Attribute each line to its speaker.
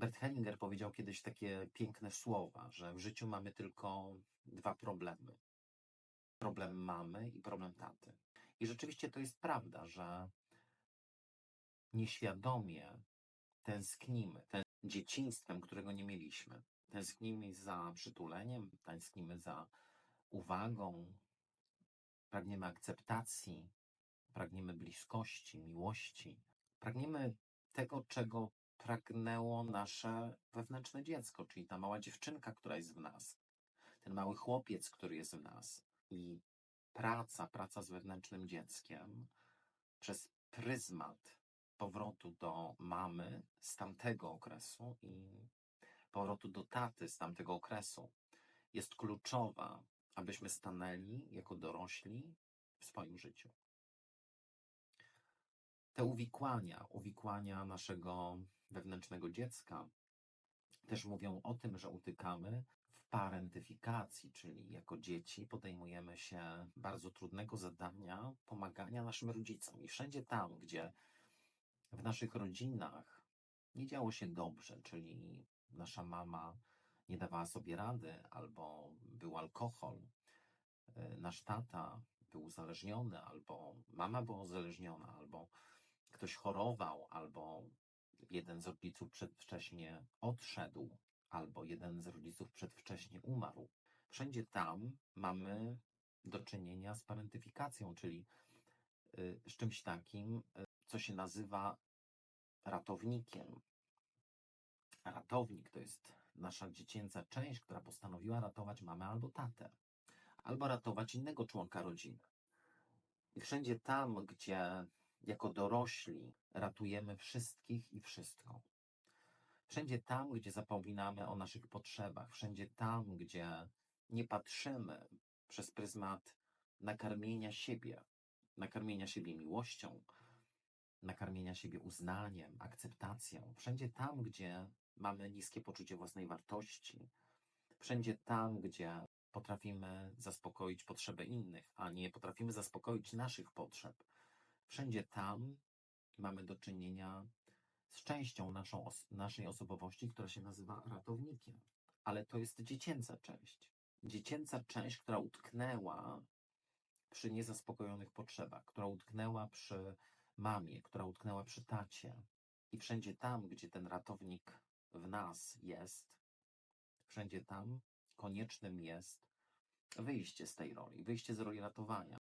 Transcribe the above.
Speaker 1: Bert Hellinger powiedział kiedyś takie piękne słowa, że w życiu mamy tylko dwa problemy. Problem mamy i problem taty. I rzeczywiście to jest prawda, że nieświadomie tęsknimy ten dzieciństwem, którego nie mieliśmy. Tęsknimy za przytuleniem, tęsknimy za uwagą, pragniemy akceptacji, pragniemy bliskości, miłości, pragniemy tego, czego pragnęło nasze wewnętrzne dziecko, czyli ta mała dziewczynka, która jest w nas, ten mały chłopiec, który jest w nas. I praca, praca z wewnętrznym dzieckiem przez pryzmat powrotu do mamy z tamtego okresu i powrotu do taty z tamtego okresu jest kluczowa, abyśmy stanęli jako dorośli w swoim życiu. Te uwikłania, uwikłania naszego wewnętrznego dziecka też mówią o tym, że utykamy w parentyfikacji, czyli jako dzieci podejmujemy się bardzo trudnego zadania pomagania naszym rodzicom. I wszędzie tam, gdzie w naszych rodzinach nie działo się dobrze, czyli nasza mama nie dawała sobie rady, albo był alkohol, y, nasz tata był uzależniony, albo mama była uzależniona, albo ktoś chorował, albo jeden z rodziców przedwcześnie odszedł, albo jeden z rodziców przedwcześnie umarł. Wszędzie tam mamy do czynienia z parentyfikacją, czyli y, z czymś takim, y, co się nazywa ratownikiem. Ratownik to jest nasza dziecięca część, która postanowiła ratować mamę albo tatę, albo ratować innego członka rodziny. I wszędzie tam, gdzie jako dorośli ratujemy wszystkich i wszystko. Wszędzie tam, gdzie zapominamy o naszych potrzebach, wszędzie tam, gdzie nie patrzymy przez pryzmat nakarmienia siebie, nakarmienia siebie miłością, nakarmienia siebie uznaniem, akceptacją, wszędzie tam, gdzie mamy niskie poczucie własnej wartości, wszędzie tam, gdzie potrafimy zaspokoić potrzeby innych, a nie potrafimy zaspokoić naszych potrzeb, Wszędzie tam mamy do czynienia z częścią naszą, naszej osobowości, która się nazywa ratownikiem. Ale to jest dziecięca część. Dziecięca część, która utknęła przy niezaspokojonych potrzebach, która utknęła przy mamie, która utknęła przy tacie. I wszędzie tam, gdzie ten ratownik w nas jest, wszędzie tam koniecznym jest wyjście z tej roli, wyjście z roli ratowania.